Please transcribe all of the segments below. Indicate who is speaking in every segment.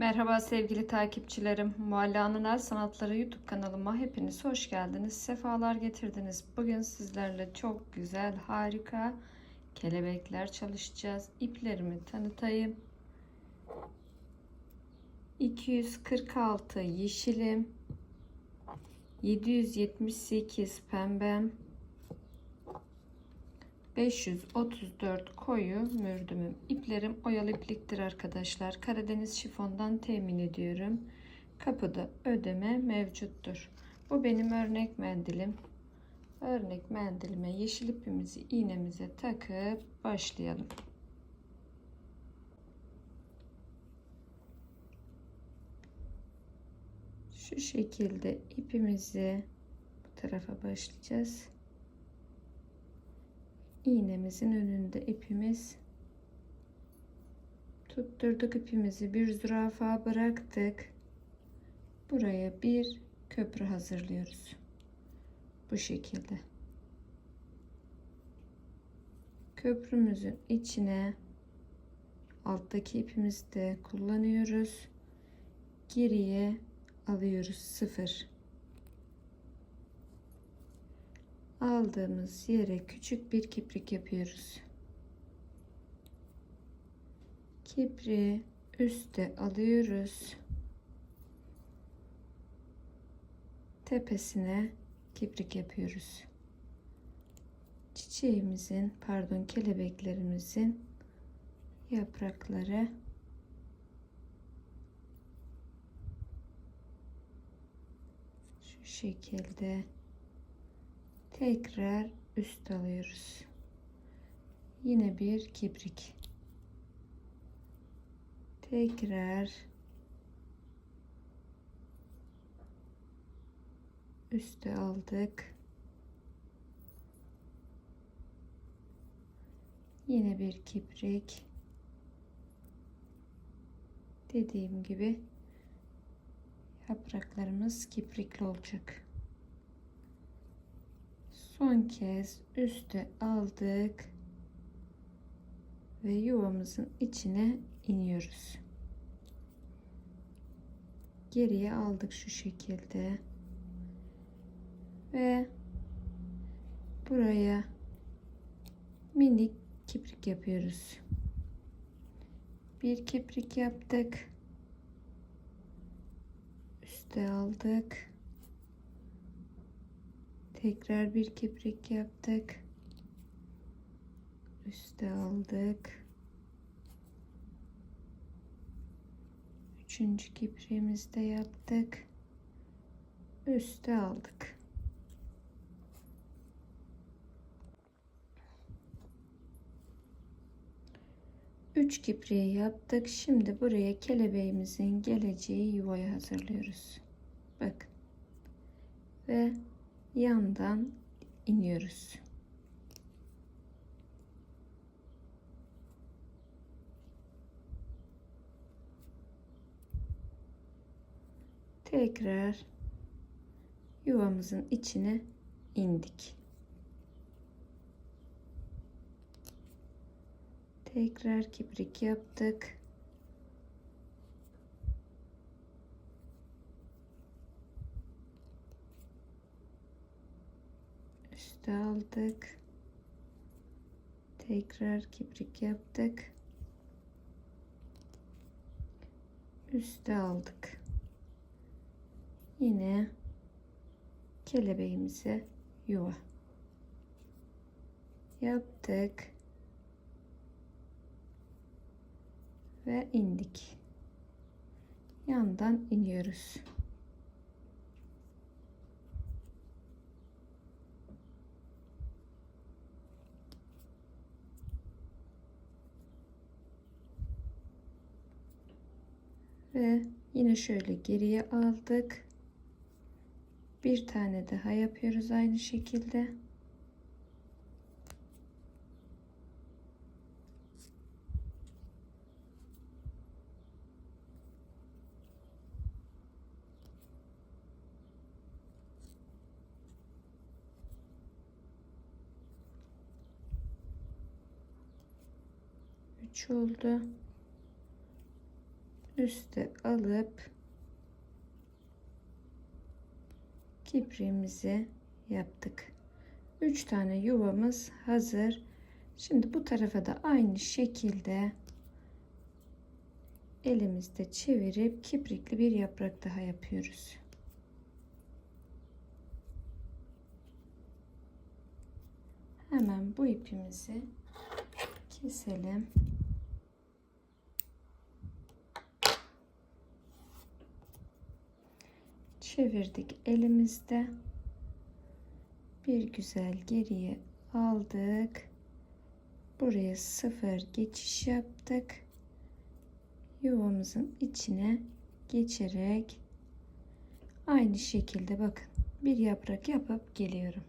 Speaker 1: Merhaba sevgili takipçilerim. Mualla'nın El Sanatları YouTube kanalıma hepiniz hoş geldiniz. Sefalar getirdiniz. Bugün sizlerle çok güzel, harika kelebekler çalışacağız. İplerimi tanıtayım. 246 yeşilim. 778 pembem. 534 koyu mürdümüm. İplerim oyalı ipliktir arkadaşlar. Karadeniz şifondan temin ediyorum. Kapıda ödeme mevcuttur. Bu benim örnek mendilim. Örnek mendilime yeşil ipimizi iğnemize takıp başlayalım. Şu şekilde ipimizi bu tarafa başlayacağız iğnemizin önünde ipimiz. Tutturduk ipimizi bir zürafa bıraktık. Buraya bir köprü hazırlıyoruz. Bu şekilde. Köprümüzün içine alttaki ipimizi de kullanıyoruz. Geriye alıyoruz sıfır aldığımız yere küçük bir kiprik yapıyoruz. Kipri üste alıyoruz. Tepesine kiprik yapıyoruz. Çiçeğimizin, pardon, kelebeklerimizin yaprakları şu şekilde tekrar üst alıyoruz. Yine bir kibrik. Tekrar üste aldık. Yine bir kibrik. Dediğim gibi yapraklarımız kiprikli olacak son kez üste aldık ve yuvamızın içine iniyoruz. Geriye aldık şu şekilde. Ve buraya minik kiprik yapıyoruz. Bir kiprik yaptık. Üste aldık tekrar bir kiprik yaptık. Üste aldık. Üçüncü kipriğimizi de yaptık. Üste aldık. Üç kipriği yaptık. Şimdi buraya kelebeğimizin geleceği yuvayı hazırlıyoruz. Bakın. Ve yandan iniyoruz. Tekrar yuvamızın içine indik. Tekrar kibrik yaptık. Üste aldık. Tekrar kibrik yaptık. Üste aldık. Yine kelebeğimize yuva yaptık ve indik yandan iniyoruz ve yine şöyle geriye aldık. Bir tane daha yapıyoruz aynı şekilde. Üç oldu üste alıp kipriğimizi yaptık. 3 tane yuvamız hazır. Şimdi bu tarafa da aynı şekilde elimizde çevirip kiprikli bir yaprak daha yapıyoruz. Hemen bu ipimizi keselim. Çevirdik elimizde. Bir güzel geriye aldık. Buraya sıfır geçiş yaptık. Yuvamızın içine geçerek aynı şekilde bakın bir yaprak yapıp geliyorum.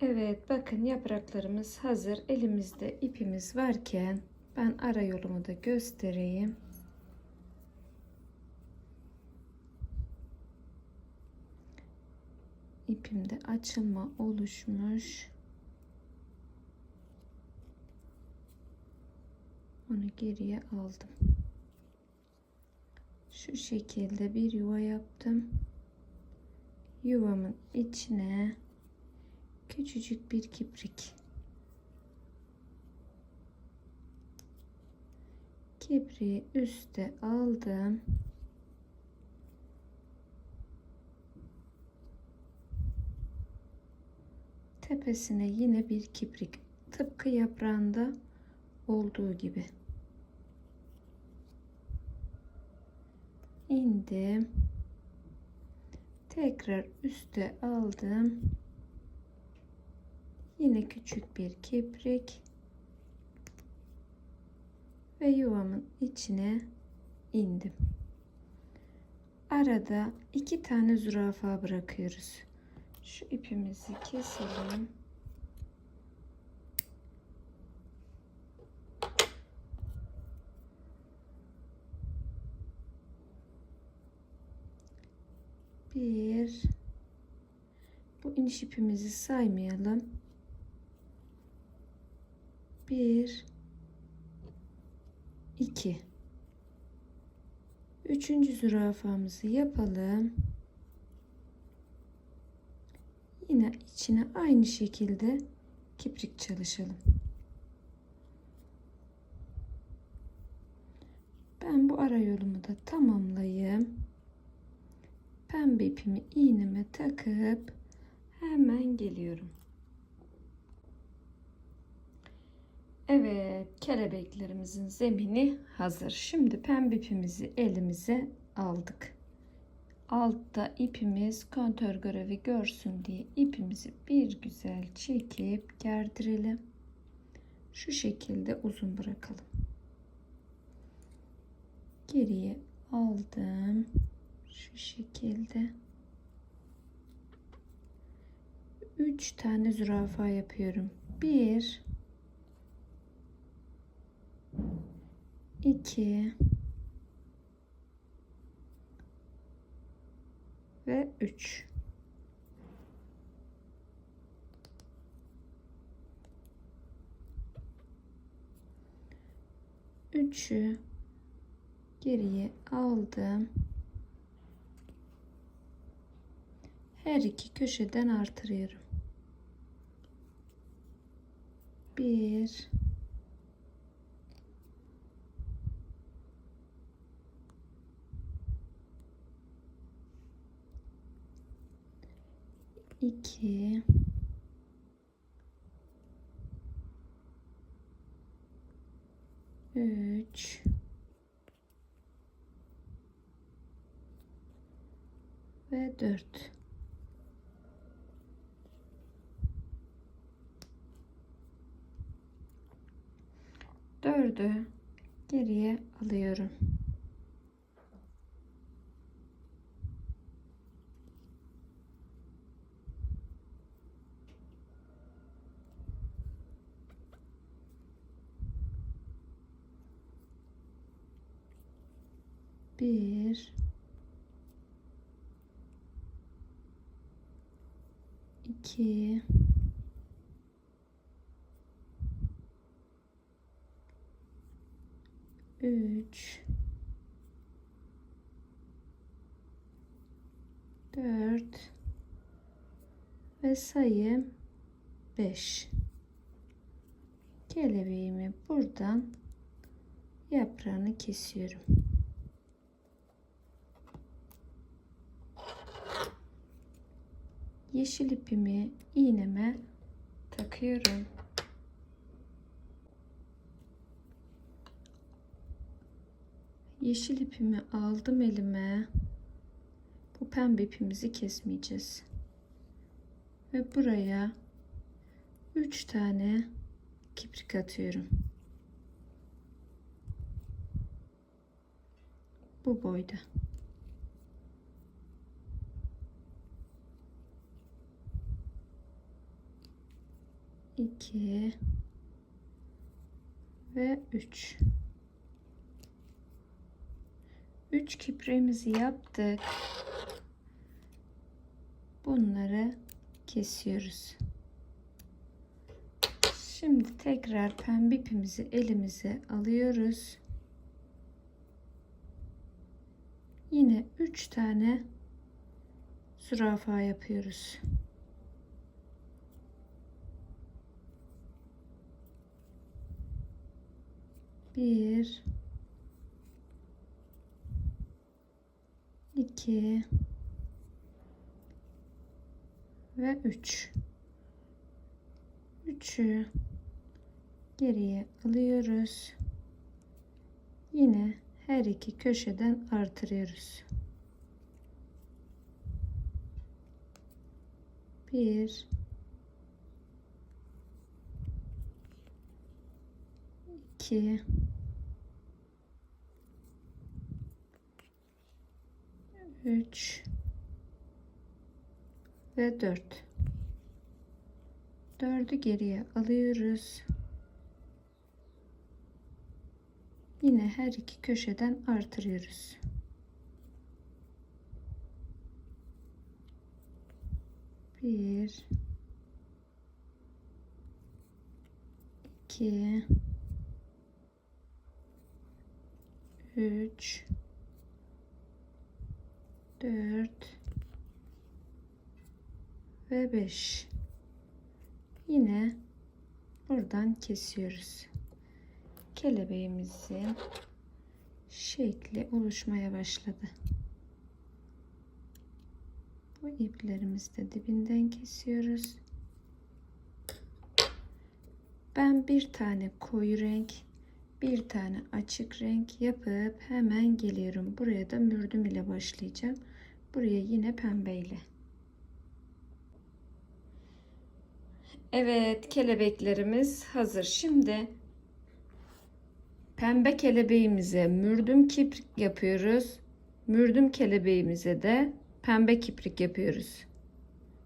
Speaker 1: Evet bakın yapraklarımız hazır. Elimizde ipimiz varken ben ara yolumu da göstereyim. İpimde açılma oluşmuş. Onu geriye aldım. Şu şekilde bir yuva yaptım. Yuvamın içine küçücük bir kiprik. Kipriği üste aldım. Tepesine yine bir kiprik. Tıpkı yaprağında olduğu gibi. indim. Tekrar üste aldım. Yine küçük bir kiprik ve yuvamın içine indim. Arada iki tane zürafa bırakıyoruz. Şu ipimizi keselim. Bir bu iniş ipimizi saymayalım. Bir iki üçüncü zürafamızı yapalım. Yine içine aynı şekilde kiprik çalışalım. Ben bu ara yolumu da tamamlayayım pembe ipimi iğneme takıp hemen geliyorum. Evet, kelebeklerimizin zemini hazır. Şimdi pembe ipimizi elimize aldık. Altta ipimiz kontör görevi görsün diye ipimizi bir güzel çekip gerdirelim. Şu şekilde uzun bırakalım. Geriye aldım şu şekilde üç tane zürafa yapıyorum. Bir iki ve üç. Üçü geriye aldım. her iki köşeden artırıyorum. Bir iki üç ve dört. dördü geriye alıyorum. Bir. İki. 3 4 ve sayım 5 kelebeğimi buradan yaprağını kesiyorum. Yeşil ipimi iğneme takıyorum. Yeşil ipimi aldım elime. Bu pembe ipimizi kesmeyeceğiz. Ve buraya 3 tane kiprik atıyorum. Bu boyda. İki ve üç. Üç kipriğimizi yaptık. Bunları kesiyoruz. Şimdi tekrar pembe ipimizi elimize alıyoruz. Yine 3 tane zürafa yapıyoruz. Bir, iki ve üç. Üçü geriye alıyoruz. Yine her iki köşeden artırıyoruz. Bir iki üç ve dört. Dördü geriye alıyoruz. Yine her iki köşeden artırıyoruz. Bir, iki, üç, dört ve beş. Yine buradan kesiyoruz kelebeğimizin şekli oluşmaya başladı. Bu iplerimizi de dibinden kesiyoruz. Ben bir tane koyu renk, bir tane açık renk yapıp hemen geliyorum. Buraya da mürdüm ile başlayacağım. Buraya yine pembe ile. Evet, kelebeklerimiz hazır. Şimdi Pembe kelebeğimize mürdüm kiprik yapıyoruz. Mürdüm kelebeğimize de pembe kiprik yapıyoruz.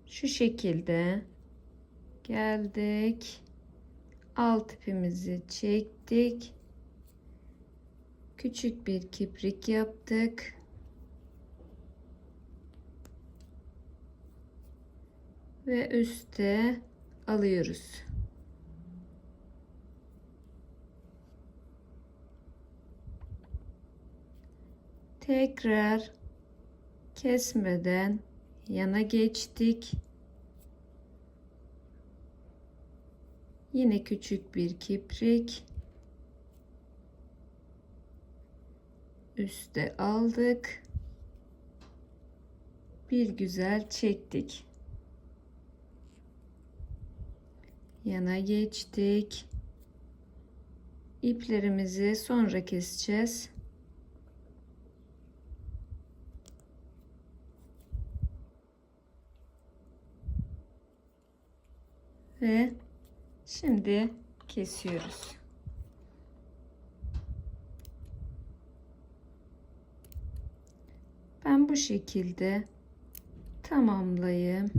Speaker 1: Şu şekilde geldik. Alt ipimizi çektik. Küçük bir kiprik yaptık. Ve üste alıyoruz. tekrar kesmeden yana geçtik. Yine küçük bir kiprik üste aldık. Bir güzel çektik. Yana geçtik. İplerimizi sonra keseceğiz. ve şimdi kesiyoruz. Ben bu şekilde tamamlayayım.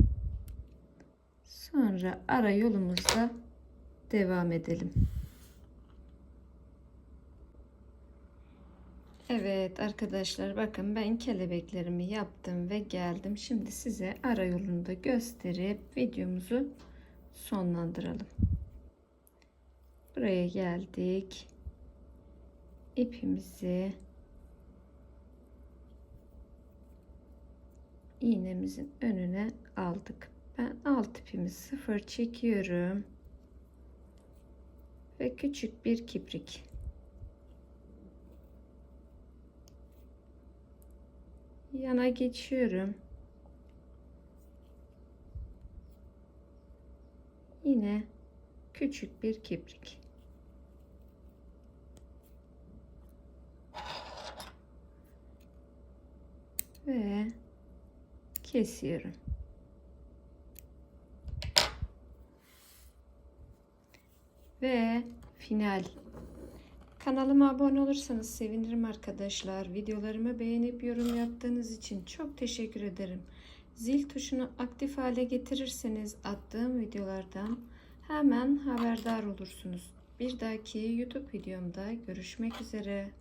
Speaker 1: Sonra ara yolumuzda devam edelim. Evet arkadaşlar bakın ben kelebeklerimi yaptım ve geldim. Şimdi size ara yolunu da gösterip videomuzu sonlandıralım. Buraya geldik. ipimizi iğnemizin önüne aldık. Ben alt ipimi sıfır çekiyorum ve küçük bir kiprik yana geçiyorum. Yine küçük bir kiprik. Ve kesiyorum. Ve final. Kanalıma abone olursanız sevinirim arkadaşlar. Videolarımı beğenip yorum yaptığınız için çok teşekkür ederim. Zil tuşunu aktif hale getirirseniz attığım videolardan hemen haberdar olursunuz. Bir dahaki YouTube videomda görüşmek üzere.